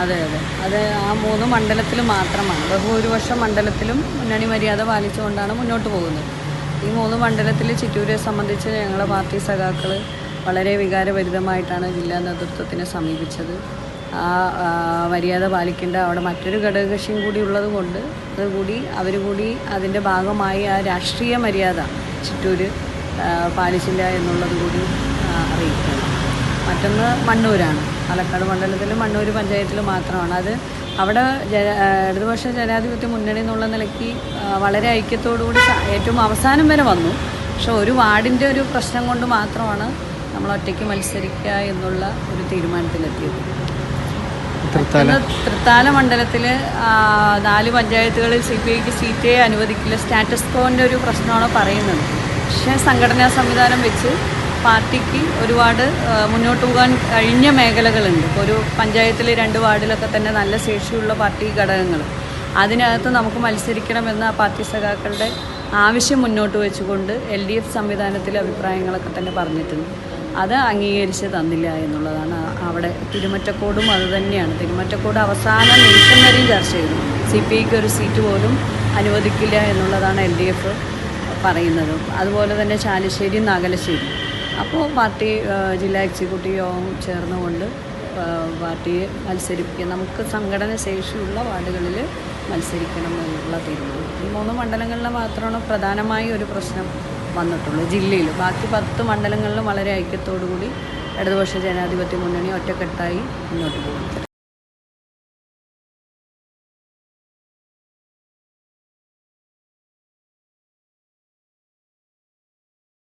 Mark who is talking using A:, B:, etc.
A: അതെ അതെ. അത് ആ മൂന്ന് മണ്ഡലത്തിൽ മാത്രമാണ്. ബഹുഭൂരിപക്ഷം മണ്ഡലത്തിലും മുന്നണി മര്യാദ പാലിച്ചുകൊണ്ടാണ് മുന്നോട്ട് പോകുന്നത്. ഈ മൂന്ന് മണ്ഡലത്തിൽ ചിറ്റൂരെ സംബന്ധിച്ച് ഞങ്ങളുടെ പാർട്ടി സഖാക്കൾ വളരെ വികാരഭരിതമായിട്ടാണ് ജില്ലാ നേതൃത്വത്തിനെ സമീപിച്ചത്. ആ മര്യാദ പാലിക്കേണ്ട അവിടെ മറ്റൊരു ഘടകകക്ഷിയും കൂടി ഉള്ളത് കൊണ്ട് അതുകൂടി അവർ കൂടി അതിന്റെ ഭാഗമായി ആ രാഷ്ട്രീയ മര്യാദ ചിറ്റൂർ പാലിച്ചില്ല എന്നുള്ളത് കൂടി അറിയിക്കണം. മറ്റൊന്ന് മണ്ണൂരാണ്. പാലക്കാട് മണ്ഡലത്തിലും മണ്ണൂർ പഞ്ചായത്തിലും മാത്രമാണ്. അത് അവിടെ ജന ഇടതുപക്ഷ ജനാധിപത്യ മുന്നണി എന്നുള്ള നിലയ്ക്ക് വളരെ ഐക്യത്തോടുകൂടി കൂടി ഏറ്റവും അവസാനം വരെ വന്നു. പക്ഷെ ഒരു വാർഡിന്റെ ഒരു പ്രശ്നം കൊണ്ട് മാത്രമാണ് നമ്മൾ ഒറ്റയ്ക്ക് മത്സരിക്കുക എന്നുള്ള ഒരു തീരുമാനത്തിലെത്തിയത്
B: തൃത്താല.
A: മണ്ഡലത്തിൽ നാല് പഞ്ചായത്തുകളിൽ സി പി ഐക്ക് സീറ്റേ അനുവദിക്കില്ല. സ്റ്റാറ്റസ് കോന്റെ ഒരു പ്രശ്നമാണ് പറയുന്നത്. പക്ഷേ സംഘടനാ സംവിധാനം വെച്ച് പാർട്ടിക്ക് ഒരുപാട് മുന്നോട്ട് പോകാൻ കഴിഞ്ഞ മേഖലകളുണ്ട്. ഇപ്പോൾ ഒരു പഞ്ചായത്തിലെ രണ്ട് വാർഡിലൊക്കെ തന്നെ നല്ല ശേഷിയുള്ള പാർട്ടി ഘടകങ്ങൾ അതിനകത്ത് നമുക്ക് മത്സരിക്കണമെന്ന് ആ പാർട്ടി സഖാക്കളുടെ ആവശ്യം മുന്നോട്ട് വെച്ചുകൊണ്ട് എൽ ഡി എഫ് സംവിധാനത്തിലെ അഭിപ്രായങ്ങളൊക്കെ തന്നെ പറഞ്ഞിട്ടുണ്ട്. അത് അംഗീകരിച്ച് തന്നില്ല എന്നുള്ളതാണ് അവിടെ തിരുമറ്റക്കോടും അത് തന്നെയാണ്. തിരുമറ്റക്കോട് അവസാന നിമിഷം വരെയും ചർച്ച ചെയ്തു. സി പി ഐക്ക് ഒരു സീറ്റ് പോലും അനുവദിക്കില്ല എന്നുള്ളതാണ് എൽ ഡി എഫ് പറയുന്നത്. അതുപോലെ തന്നെ ചാലിശ്ശേരി നാഗലശ്ശേരി അപ്പോൾ പാർട്ടി ജില്ലാ എക്സിക്യൂട്ടീവ് യോഗം ചേർന്നുകൊണ്ട് പാർട്ടിയെ മത്സരിപ്പിക്കുക നമുക്ക് സംഘടന ശേഷിയുള്ള വാർഡുകളിൽ മത്സരിക്കണം എന്നുള്ള തീരുമാനം. ഈ മൂന്ന് മണ്ഡലങ്ങളിൽ മാത്രമാണ് പ്രധാനമായി ഒരു പ്രശ്നം വന്നിട്ടുള്ളൂ ജില്ലയിൽ ബാക്കി പത്ത് മണ്ഡലങ്ങളിലും വളരെ ഐക്യത്തോടു കൂടി ഇടതുപക്ഷ ജനാധിപത്യ മുന്നണി ഒറ്റക്കെട്ടായി മുന്നോട്ട് പോകും